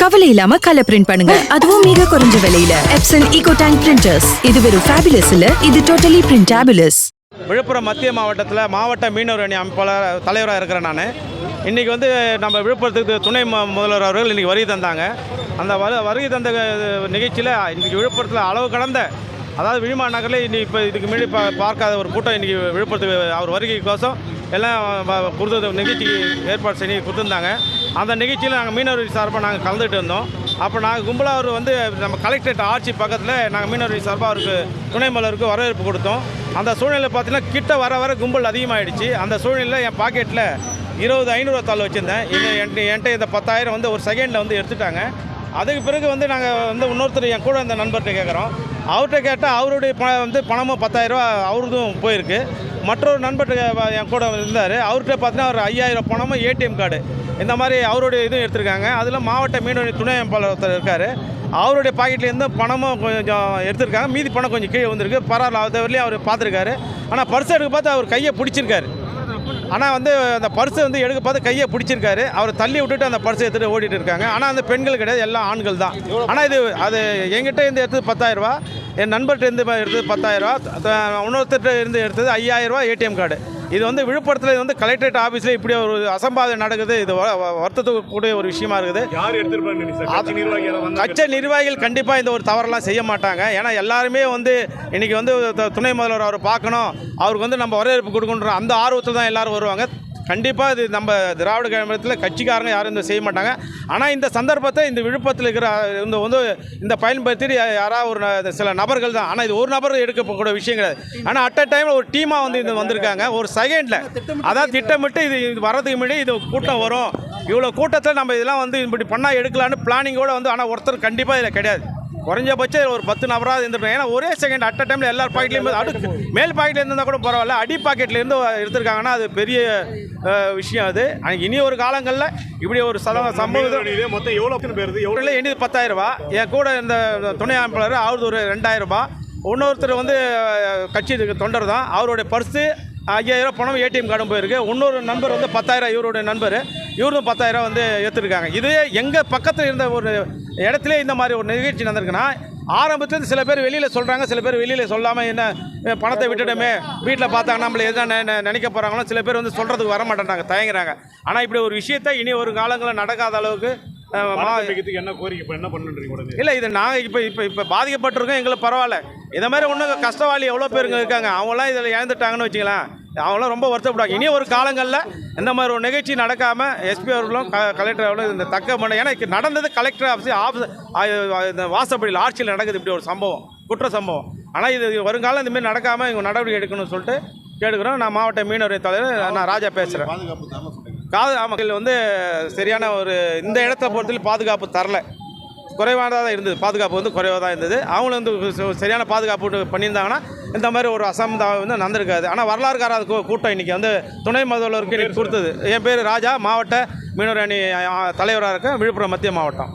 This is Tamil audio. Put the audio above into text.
கவலை இல்லாம கலர் பிரிண்ட் பண்ணுங்க. அதுவும் மிக குறைஞ்ச விலையில. எப்சன் ஈகோ டேங்க் பிரிண்டர்ஸ் இது வெறும் ஃபேபுலஸ் இல்ல இது டோட்டலி பிரிண்டபிளஸ் விழுப்புரம் மத்திய மாவட்டத்தில் மாவட்ட மீனவர் அணி அமைப்பாளர் தலைவராக இருக்கிறேன் நான். இன்றைக்கி வந்து நம்ம விழுப்புரத்துக்கு துணை முதல்வர் அவர்கள் இன்றைக்கி வருகை தந்தாங்க. அந்த வரு வருகை தந்த நிகழ்ச்சியில் இன்றைக்கி விழுப்புரத்தில் அளவு கடந்த அதாவது விழுமா நகரில் இன்னைக்கு இப்போ இதுக்கு முன்னாடி பா பார்க்காத ஒரு கூட்டம் இன்றைக்கி விழுப்புரத்துக்கு அவர் வருகைக்கோசம் எல்லாம் கொடுத்த நிகழ்ச்சிக்கு ஏற்பாடு செஞ்சு கொடுத்துருந்தாங்க. அந்த நிகழ்ச்சியில் நாங்கள் மீனவர் சார்பாக நாங்கள் கலந்துகிட்டு இருந்தோம். அப்போ நாங்கள் கும்பலாக அவர் வந்து நம்ம கலெக்டரேட் ஆட்சி பக்கத்தில் நாங்கள் மீனவர் சார்பாக அவருக்கு துணை மலருக்கு வரவேற்பு கொடுத்தோம். அந்த சூழ்நிலை பார்த்தீங்கன்னா கிட்ட வர வர கும்பல் அதிகமாகிடுச்சு அந்த சூழ்நிலையில் என் பாக்கெட்டில் இருபது ஐநூறுவா தாள் வச்சுருந்தேன். என் என்கிட்ட என்கிட்ட இந்த பத்தாயிரம் வந்து ஒரு செகண்டில் வந்து எடுத்துட்டாங்க. அதுக்கு பிறகு வந்து நாங்கள் வந்து இன்னொருத்தர் என் கூட இந்த நண்பர்கிட்ட கேட்குறோம். அவர்கிட்ட கேட்டால் அவருடைய ப வந்து பணமும் பத்தாயிரரூவா அவருதும் போயிருக்கு. மற்றொரு நண்பர்கிட்ட என் கூட இருந்தார். அவர்கிட்ட பார்த்தீங்கன்னா ஒரு ஐயாயிரம் பணமும் ஏடிஎம் கார்டு. இந்த மாதிரி அவருடைய இதுவும் எடுத்திருக்காங்க. அதில் மாவட்ட மீனவ துணை அமைப்பாளர் ஒருத்தர் இருக்கார். அவருடைய பாக்கெட்லேருந்து பணமும் கொஞ்சம் எடுத்திருக்காங்க. மீதி பணம் கொஞ்சம் கீழே வந்திருக்கு பரவாயில்ல அது வரலையும் அவர் பார்த்துருக்காரு ஆனால் பர்ஸ் எடுக்க பார்த்து அவர் கையை பிடிச்சிருக்காரு. ஆனால் வந்து அந்த பர்ஸை வந்து எடுக்க பார்த்து கையை பிடிச்சிருக்காரு. அவர் தள்ளி விட்டுட்டு அந்த பர்ஸை எடுத்துகிட்டு ஓடிட்டு இருக்காங்க. ஆனால் அந்த பெண்கள் கிடையாது எல்லாம் ஆண்கள் தான். ஆனால் இது அது எங்கிட்ட இருந்து எடுத்தது பத்தாயிரரூபா என் நண்பர்கிட்ட இருந்து எடுத்தது பத்தாயிரரூபா இன்னொருத்தர்கிட்ட இருந்து எடுத்தது ஐயாயிரரூபா ஏடிஎம் கார்டு. இது வந்து விழுப்புரத்தில் வந்து கலெக்டரேட் ஆஃபீஸில் இப்படி ஒரு அசம்பாவிதம் நடக்குது. இது வருத்தத்துக்கு கூடிய ஒரு விஷயமா இருக்குது. கட்சி நிர்வாகிகள் கண்டிப்பாக இந்த ஒரு தவறெல்லாம் செய்ய மாட்டாங்க. ஏன்னா எல்லாருமே வந்து இன்னைக்கு வந்து துணை முதல்வர் அவர் பார்க்கணும். அவருக்கு வந்து நம்ம வரவேற்பு கொடுக்கணுன்ற அந்த ஆர்வத்தில் தான் எல்லாரும் வருவாங்க. கண்டிப்பாக இது நம்ம திராவிட கழகத்தில் கட்சிக்காரங்க யாரும் இந்த செய்ய மாட்டாங்க. ஆனால் இந்த சந்தர்ப்பத்தை இந்த விழுப்புரத்தில் இருக்கிற இந்த வந்து இந்த பயன்படுத்தி யாராவது ஒரு ந- சில நபர்கள் தான். ஆனால் இது ஒரு நபர் எடுக்கக்கூட விஷயம் கிடையாது. ஆனால் அட் அ டைமில் ஒரு டீமாக வந்து இது வந்திருக்காங்க. ஒரு செகண்டில் அதான் திட்டமிட்டு இது இது வரதுக்கு முன்னாடி இது கூட்டம் வரும். இவ்வளோ கூட்டத்தில் நம்ம இதெல்லாம் வந்து இப்படி பண்ணால் எடுக்கலான்னு பிளானிங்கோட வந்து ஆனால் ஒருத்தர் கண்டிப்பாக இதில் கிடையாது. குறைஞ்சபட்சம் ஒரு பத்து நபராக இருந்துருக்காங்க ஏன்னா ஒரே செகண்ட் அட் டைமில் எல்லார் பாக்கெட்லேயும் அடுக்கு மேல் பாக்கெட்ல இருந்தால் கூட பரவாயில்ல. அடி பாக்கெட்லேருந்து எடுத்திருக்காங்கன்னா அது பெரிய விஷயம் அது. ஆனால் இனி ஒரு காலங்களில் இப்படி ஒரு சத சம்பவம் மொத்தம் எவ்வளோ பேர் எவ்வளோ பத்தாயிரம் ரூபாய். என் கூட இந்த துணை அமைப்பாளர் அவரது ஒரு ரெண்டாயிரம் ரூபாய். இன்னொருத்தர் வந்து கட்சி தொண்டர் தான். அவருடைய பர்ஸு ஐயாயிரம் பணம் ஏடிஎம் கார்டும் போயிருக்கு. இன்னொரு நண்பர் வந்து பத்தாயிரம் இவருடைய நண்பர். இவரும் பத்தாயிரம் வந்து ஏற்றுருக்காங்க இது எங்கள் பக்கத்தில் இருந்த ஒரு இடத்துல இந்த மாதிரி ஒரு நிகழ்ச்சி நடந்திருக்குன்னா ஆரம்பத்துலேருந்து சில பேர் வெளியில் சொல்கிறாங்க சில பேர் வெளியில் சொல்லாமல் என்ன பணத்தை விட்டுட்டோமே வீட்டில் பார்த்தாங்க நம்மளை எதுனா நெ- நினைக்க போகிறாங்களோ சில பேர் வந்து சொல்கிறதுக்கு வர மாட்டேன்றாங்க தயங்குறாங்க. ஆனால் இப்படி ஒரு விஷயத்தை இனி ஒரு காலங்களில் நடக்காத அளவுக்கு என்ன கோரிக்கை இப்போ என்ன பண்ணுன்றீங்க உடனே? இல்லை இது நாங்கள் இப்போ இப்போ இப்போ பாதிக்கப்பட்டிருக்கோம் எங்களுக்கு பரவாயில்ல. இதை மாதிரி ஒன்றும் கஷ்டவாளி எவ்வளோ பேருங்க இருக்காங்க. அவங்களாம் இதில் இழந்துட்டாங்கன்னு வச்சுக்கலாம் அவங்களாம் ரொம்ப வருத்தப்படுவாங்க இனி ஒரு காலங்களில் இந்த மாதிரி ஒரு நிகழ்ச்சி நடக்காமல் எஸ்பி அவர்களும் கலெக்டர் அவர்களும் இந்த தக்க பண்ண ஏன்னா நடந்தது கலெக்டர் ஆஃபீஸ் ஆஃபீஸ் இந்த வாசப்படியில் ஆட்சியில் நடக்குது இப்படி ஒரு சம்பவம் குற்ற சம்பவம். ஆனால் இது வருங்காலம் இந்த மாதிரி நடக்காமல் இவங்க நடவடிக்கை எடுக்கணும்னு சொல்லிட்டு கேட்டுக்கிறோம். நான் மாவட்ட மீனவர் தலைவர் நான் ராஜா பேசுகிறேன் காது மக்கள் வந்து சரியான ஒரு இந்த இடத்த பொறுத்தவரை பாதுகாப்பு தரல. குறைவானதாக தான் இருந்தது. பாதுகாப்பு வந்து குறைவாக தான் இருந்தது. அவங்களும் வந்து சரியான பாதுகாப்பு பண்ணியிருந்தாங்கன்னா இந்த மாதிரி ஒரு அசம்தா வந்து நடந்திருக்காது. ஆனால் வரலாறு காராத கூட்டம் இன்றைக்கி வந்து துணை முதல்வருக்கு கொடுத்தது. என் பேர் ராஜா மாவட்ட மீனவர் அணி தலைவராக இருக்கேன் விழுப்புரம் மத்திய மாவட்டம்.